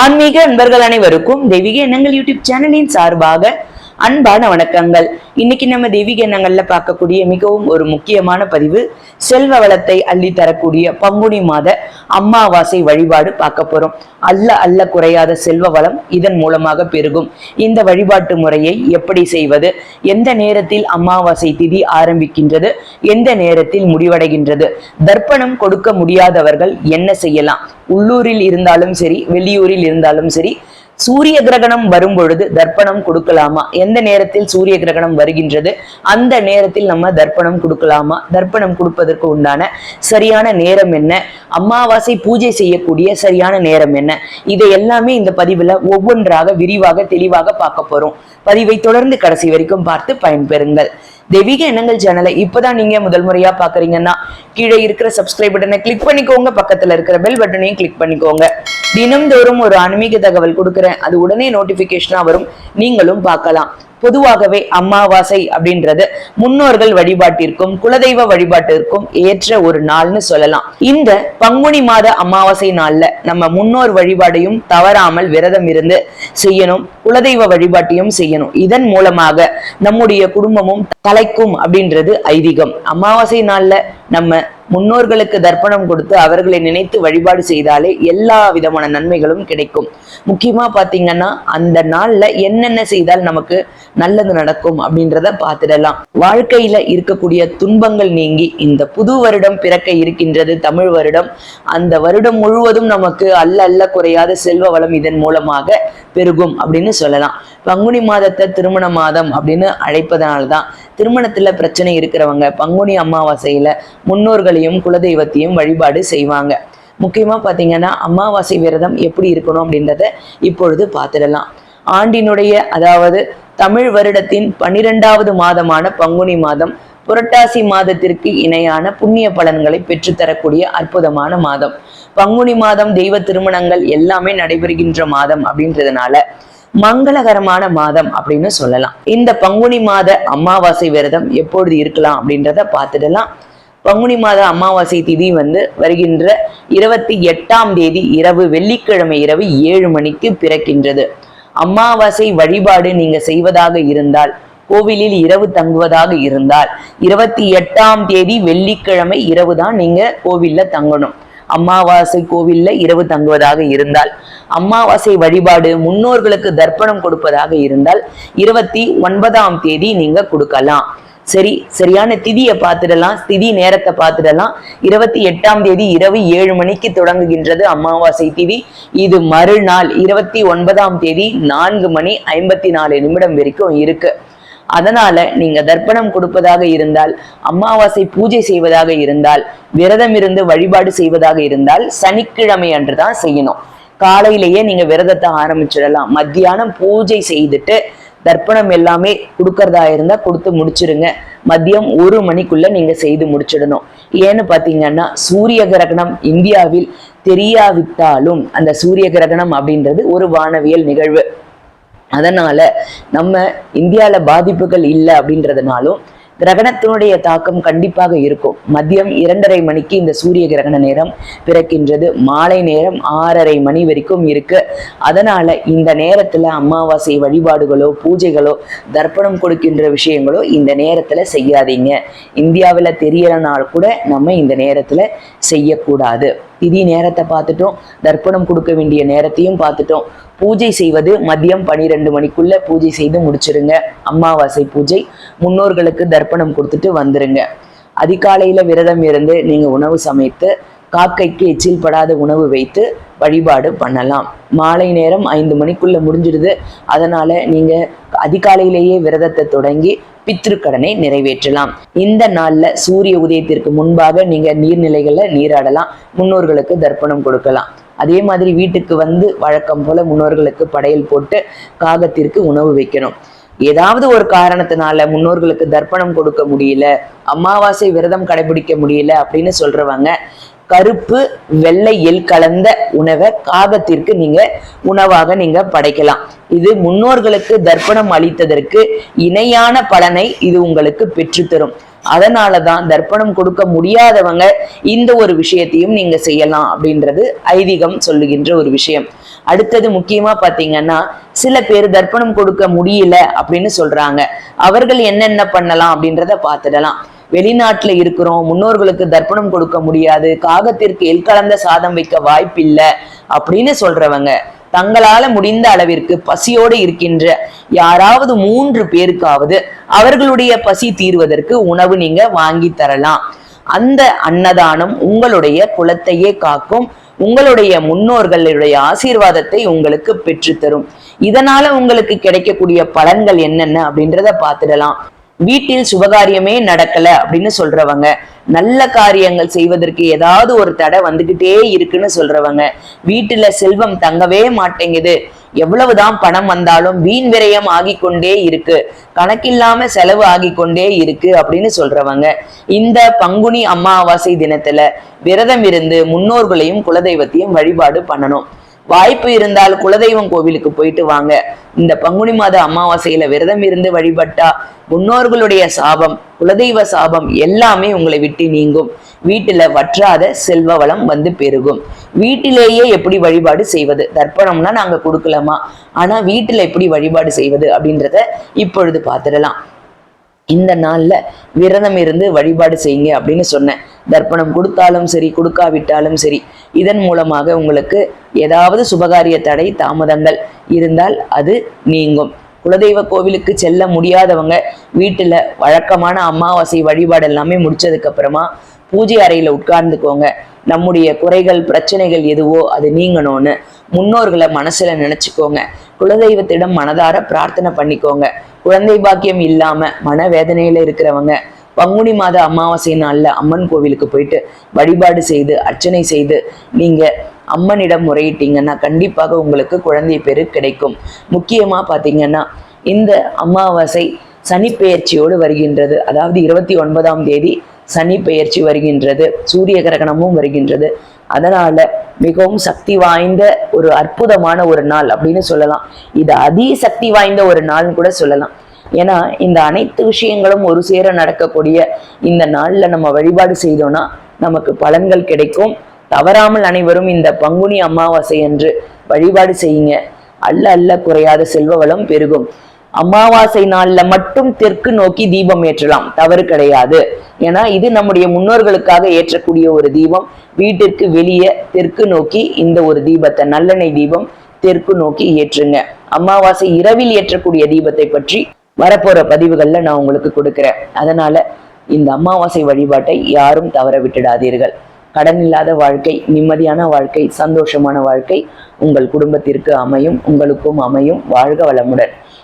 ஆன்மீக நண்பர்கள் அனைவருக்கும் தெய்வீக எண்ணங்கள் யூடியூப் சேனலின் சார்பாக அன்பான வணக்கங்கள். இன்னைக்கு நம்ம தெய்வீக எண்ணங்கள்ல பார்க்கக்கூடிய மிகவும் ஒரு முக்கியமான பதிவு செல்வ வளத்தை அள்ளி தரக்கூடிய பங்குனி மாத அம்மாவாசை வழிபாடு பார்க்க போறோம். அல்ல அல்ல குறையாத செல்வ வளம் இதன் மூலமாக பெருகும். இந்த வழிபாட்டு முறையை எப்படி செய்வது? எந்த நேரத்தில் அம்மாவாசை திதி ஆரம்பிக்கின்றது? எந்த நேரத்தில் முடிவடைகின்றது? தர்ப்பணம் கொடுக்க முடியாதவர்கள் என்ன செய்யலாம்? உள்ளூரில் இருந்தாலும் சரி வெளியூரில் இருந்தாலும் சரி சூரிய கிரகணம் வரும் பொழுது தர்ப்பணம் கொடுக்கலாமா? எந்த நேரத்தில் சூரிய கிரகணம் வருகின்றது? அந்த நேரத்தில் நம்ம தர்ப்பணம் கொடுக்கலாமா? தர்ப்பணம் கொடுப்பதற்கு உண்டான சரியான நேரம் என்ன? அமாவாசை பூஜை செய்யக்கூடிய சரியான நேரம் என்ன? இதை எல்லாமே இந்த பதிவுல ஒவ்வொன்றாக விரிவாக தெளிவாக பார்க்க போறோம். பதிவை தொடர்ந்து கடைசி வரைக்கும் பார்த்து பயன்பெறுங்கள். தெய்வீக எண்ணங்கள் சேனலை இப்பதான் நீங்க முதல் முறையா பாக்குறீங்கன்னா கீழே இருக்கிற சப்ஸ்கிரைப் பட்டனை கிளிக் பண்ணிக்கோங்க. பக்கத்துல இருக்கிற பெல் பட்டனையும் கிளிக் பண்ணிக்கோங்க. தினம்தோறும் ஒரு ஆன்மீக தகவல் கொடுக்குறேன். அது உடனே நோட்டிபிகேஷனா வரும். நீங்களும் பார்க்கலாம். பொதுவாகவே அமாவாசை அப்படின்றது முன்னோர்கள் வழிபாட்டிற்கும் குலதெய்வ வழிபாட்டிற்கும் ஏற்ற ஒரு நாள்னு சொல்லலாம். இந்த பங்குனி மாத அமாவாசை நாள்ல நம்ம முன்னோர் வழிபாடையும் தவறாமல் விரதம் இருந்து செய்யணும் குலதெய்வ வழிபாட்டையும் செய்யணும். இதன் மூலமாக நம்முடைய குடும்பமும் தலைக்கும் அப்படின்றது ஐதீகம். அமாவாசை நாள்ல நம்ம முன்னோர்களுக்கு தர்ப்பணம் கொடுத்து அவர்களை நினைத்து வழிபாடு செய்தாலே எல்லா விதமான நன்மைகளும் கிடைக்கும். முக்கியமா பாத்தீங்கன்னா அந்த நாள்ல என்னென்ன செய்தால் நமக்கு நல்லது நடக்கும் அப்படின்றத பார்த்துடலாம். வாழ்க்கையில இருக்கக்கூடிய துன்பங்கள் நீங்கி இந்த புது வருடம் பிறக்க இருக்கின்றது தமிழ் வருடம். அந்த வருடம் முழுவதும் நமக்கு அல்ல அல்ல குறையாத செல்வ வளம் இதன் மூலமாக பெருகும் அப்படின்னு சொல்லலாம். பங்குனி மாதத்தை திருமண மாதம் அப்படின்னு அழைப்பதனால்தான் திருமணத்துல பிரச்சனை இருக்கிறவங்க பங்குனி அமாவாசையில முன்னோர்களையும் குலதெய்வத்தையும் வழிபாடு செய்வாங்க. முக்கியமா பாத்தீங்கன்னா அமாவாசை விரதம் எப்படி இருக்கணும் அப்படின்றத இப்பொழுது பார்த்துடலாம். ஆண்டினுடைய அதாவது தமிழ் வருடத்தின் பன்னிரெண்டாவது மாதமான பங்குனி மாதம் புரட்டாசி மாதத்திற்கு இணையான புண்ணிய பலன்களை பெற்றுத்தரக்கூடிய அற்புதமான மாதம். பங்குனி மாதம் தெய்வ திருமணங்கள் எல்லாமே நடைபெறுகின்ற மாதம் அப்படின்றதுனால மங்களகரமான மாதம் அப்படின்னு சொல்லலாம். இந்த பங்குனி மாத அமாவாசை விரதம் எப்பொழுது இருக்கலாம் அப்படின்றத பார்த்துடலாம். பங்குனி மாத அமாவாசை திதி வந்து வருகின்ற இருபத்தி எட்டாம் தேதி இரவு வெள்ளிக்கிழமை இரவு ஏழு மணிக்கு பிறக்கின்றது. அமாவாசை வழிபாடு நீங்க செய்வதாக இருந்தால் கோவிலில் இரவு தங்குவதாக இருந்தால் இருபத்தி எட்டாம் தேதி வெள்ளிக்கிழமை இரவு தான் நீங்க கோவில்ல தங்கணும். அமாவாசை கோவில்ல இரவு தங்குவதாக இருந்தால் அமாவாசை வழிபாடு முன்னோர்களுக்கு தர்ப்பணம் கொடுப்பதாக இருந்தால் இருபத்தி ஒன்பதாம் தேதி நீங்க கொடுக்கலாம். சரி சரியான திதியை பார்த்துடலாம் திதி நேரத்தை பார்த்துடலாம். இருபத்தி எட்டாம் தேதி இரவு ஏழு மணிக்கு தொடங்குகின்றது அமாவாசை திதி. இது மறுநாள் இருபத்தி ஒன்பதாம் தேதி நான்கு மணி ஐம்பத்தி நாலு நிமிடம் வரைக்கும் இருக்கு. அதனால நீங்க தர்ப்பணம் கொடுப்பதாக இருந்தால் அமாவாசை பூஜை செய்வதாக இருந்தால் விரதம் இருந்து வழிபாடு செய்வதாக இருந்தால் சனிக்கிழமை அன்று தான் செய்யணும். காலையிலேயே நீங்க விரதத்தை ஆரம்பிச்சிடலாம். மத்தியானம் பூஜை செய்துட்டு தர்ப்பணம் எல்லாமே கொடுக்கறதா இருந்தா கொடுத்து முடிச்சிருங்க. மதியம் ஒரு மணிக்குள்ள நீங்க செய்து முடிச்சிடணும். ஏன்னு பாத்தீங்கன்னா சூரிய கிரகணம் இந்தியாவில் தெரியாவிட்டாலும் அந்த சூரிய கிரகணம் அப்படின்றது ஒரு வானவியல் நிகழ்வு. அதனால நம்ம இந்தியால பாதிப்புகள் இல்லை அப்படின்றதுனாலும் கிரகணத்தினுடைய தாக்கம் கண்டிப்பாக இருக்கும். மதியம் இரண்டரை மணிக்கு இந்த சூரிய கிரகண நேரம் பிறக்கின்றது. மாலை நேரம் ஆறரை மணி வரைக்கும் இருக்கு. அதனால இந்த நேரத்துல அமாவாசை வழிபாடுகளோ பூஜைகளோ தர்ப்பணம் கொடுக்கின்ற விஷயங்களோ இந்த நேரத்துல செய்யாதீங்க. இந்தியாவில் தெரியலனால் கூட நம்ம இந்த நேரத்துல செய்யக்கூடாது. திதி நேரத்தை பார்த்துட்டோம். தர்ப்பணம் கொடுக்க வேண்டிய நேரத்தையும் பார்த்துட்டோம். பூஜை செய்வது மதியம் பனிரெண்டு மணிக்குள்ள பூஜை செய்து முடிச்சிருங்க. அமாவாசை பூஜை. முன்னோர்களுக்கு தர்ப்பணம் கொடுத்துட்டு வந்துருங்க. அதிகாலையில விரதம் இருந்து நீங்க உணவு சமைத்து காக்கைக்கு எச்சில் படாத உணவு வைத்து வழிபாடு பண்ணலாம். மாலை நேரம் ஐந்து மணிக்குள்ள முடிஞ்சிடுது. அதனால நீங்க அதிகாலையிலேயே விரதத்தை தொடங்கி பித்ருக்கடனை நிறைவேற்றலாம். இந்த நாள்ல சூரிய உதயத்திற்கு முன்பாக நீங்க நீர்நிலைகளில் நீராடலாம். முன்னோர்களுக்கு தர்ப்பணம் கொடுக்கலாம். அதே மாதிரி வீட்டுக்கு வந்து வழக்கம் போல முன்னோர்களுக்கு படையல் போட்டு காகத்திற்கு உணவு வைக்கணும். ஏதாவது ஒரு காரணத்தினால முன்னோர்களுக்கு தர்ப்பணம் கொடுக்க முடியல அமாவாசை விரதம் கடைபிடிக்க முடியல அப்படின்னு சொல்றவங்க கருப்பு வெள்ளை எல் கலந்த உணவை காகத்திற்கு நீங்க உணவாக நீங்க படைக்கலாம். இது முன்னோர்களுக்கு தர்ப்பணம் அளித்ததற்கு இணையான பலனை இது உங்களுக்கு பெற்றுத்தரும். அதனால தான் தர்ப்பணம் கொடுக்க முடியாதவங்க இந்த ஒரு விஷயத்தையும் நீங்க செய்யலாம் அப்படின்றது ஐதீகம் சொல்லுகின்ற ஒரு விஷயம். அடுத்தது முக்கியமா பாத்தீங்கன்னா சில பேர் தர்ப்பணம் கொடுக்க முடியல அப்படின்னு சொல்றாங்க. அவர்கள் என்னென்ன பண்ணலாம் அப்படின்றத பார்த்துடலாம். வெளிநாட்டுல இருக்கிறோம் முன்னோர்களுக்கு தர்ப்பணம் கொடுக்க முடியாது காகத்திற்கு எல் கலந்த சாதம் வைக்க வாய்ப்பில்லை அப்படின்னு சொல்றவங்க. தங்களால முடிந்த அளவிற்கு பசியோடு இருக்கின்ற யாராவது மூன்று பேருக்காவது அவர்களுடைய பசி தீர்வதற்கு உணவு நீங்க வாங்கி தரலாம். அந்த அன்னதானம் உங்களுடைய குலத்தையே காக்கும் உங்களுடைய முன்னோர்களுடைய ஆசீர்வாதத்தை உங்களுக்கு பெற்றுத்தரும். இதனால உங்களுக்கு கிடைக்கக்கூடிய பலன்கள் என்னென்ன அப்படின்றத பார்த்துடலாம். வீட்டில் சுபகாரியமே நடக்கல அப்படின்னு சொல்றவங்க நல்ல காரியங்கள் செய்வதற்கு ஏதாவது ஒரு தடை வந்துகிட்டே இருக்குன்னு சொல்றவங்க வீட்டுல செல்வம் தங்கவே மாட்டேங்குது. எவ்வளவுதான் பணம் வந்தாலும் வீண் விரயம் ஆகிக்கொண்டே இருக்கு. கணக்கில்லாம செலவு ஆகிக்கொண்டே இருக்கு அப்படின்னு சொல்றவங்க. இந்த பங்குனி அமாவாசை தினத்துல விரதம் இருந்து முன்னோர்களையும் குலதெய்வத்தையும் வழிபாடு பண்ணணும். வாய்ப்பு இருந்தால் குலதெய்வம் கோவிலுக்கு போயிட்டு வாங்க. இந்த பங்குனி மாத அமாவாசையில விரதம் இருந்து வழிபட்டா முன்னோர்களுடைய சாபம் குலதெய்வ சாபம் எல்லாமே உங்களை விட்டு நீங்கும். வீட்டுல வற்றாத செல்வ வளம் வந்து பெருகும். வீட்டிலேயே எப்படி வழிபாடு செய்வது? தர்ப்பணம்னா நாங்க கொடுக்கலாமா? ஆனா வீட்டுல எப்படி வழிபாடு செய்வது அப்படின்றத இப்பொழுது பார்த்துடலாம். இந்த நாள்ல விரதம் இருந்து வழிபாடு செய்யுங்க அப்படின்னு சொன்னேன். தர்ப்பணம் கொடுத்தாலும் சரி கொடுக்காவிட்டாலும் சரி இதன் மூலமாக உங்களுக்கு ஏதாவது சுபகாரிய தடை தாமதங்கள் இருந்தால் அது நீங்கும். குலதெய்வ கோவிலுக்கு செல்ல முடியாதவங்க வீட்டுல வழக்கமான அமாவாசை வழிபாடு எல்லாமே முடிச்சதுக்கு அப்புறமா பூஜை அறையில உட்கார்ந்துக்கோங்க. நம்முடைய குறைகள் பிரச்சனைகள் எதுவோ அது நீங்கணும்னு முன்னோர்களை மனசுல நினைச்சுக்கோங்க. குலதெய்வத்திடம் மனதார பிரார்த்தனை பண்ணிக்கோங்க. குழந்தை பாக்கியம் இல்லாம மனவேதனையில இருக்கிறவங்க பங்குனி மாத அமாவாசை நாளில் அம்மன் கோவிலுக்கு போயிட்டு வழிபாடு செய்து அர்ச்சனை செய்து நீங்க அம்மனிடம் முறையிட்டீங்கன்னா கண்டிப்பாக உங்களுக்கு குழந்தை பேரு கிடைக்கும். முக்கியமா பாத்தீங்கன்னா இந்த அமாவாசை சனி பெயர்ச்சியோடு வருகின்றது. அதாவது இருபத்தி ஒன்பதாம் தேதி சனி பெயர்ச்சி வருகின்றது. சூரிய கிரகணமும் வருகின்றது. அதனால மிகவும் சக்தி வாய்ந்த ஒரு அற்புதமான ஒரு நாள் அப்படின்னு சொல்லலாம். இது அதி சக்தி வாய்ந்த ஒரு நாள்னு கூட சொல்லலாம். ஏன்னா இந்த அனைத்து விஷயங்களும் ஒரு சேர நடக்கக்கூடிய இந்த நாள்ல நம்ம வழிபாடு செய்தோம்னா நமக்கு பலன்கள் கிடைக்கும். தவறாமல் அனைவரும் இந்த பங்குனி அமாவாசை என்று வழிபாடு செய்யுங்க. அல்ல அல்ல குறையாத செல்வ வளம் பெருகும். அமாவாசை நாள்ல மட்டும் தெற்கு நோக்கி தீபம் ஏற்றலாம். தவறு கிடையாது. ஏன்னா இது நம்முடைய முன்னோர்களுக்காக ஏற்றக்கூடிய ஒரு தீபம். வீட்டிற்கு வெளியே தெற்கு நோக்கி இந்த ஒரு தீபத்தை நல்லெண்ணெய் தீபம் தெற்கு நோக்கி ஏற்றுங்க. அமாவாசை இரவில் ஏற்றக்கூடிய தீபத்தை பற்றி வரப்போற பதிவுகள்ல நான் உங்களுக்கு கொடுக்கிறேன். அதனால இந்த அமாவாசை வழிபாட்டை யாரும் தவற விட்டுடாதீர்கள். கடன் இல்லாத வாழ்க்கை நிம்மதியான வாழ்க்கை சந்தோஷமான வாழ்க்கை உங்கள் குடும்பத்திற்கு அமையும் உங்களுக்கும் அமையும். வாழ்க வளமுடன்.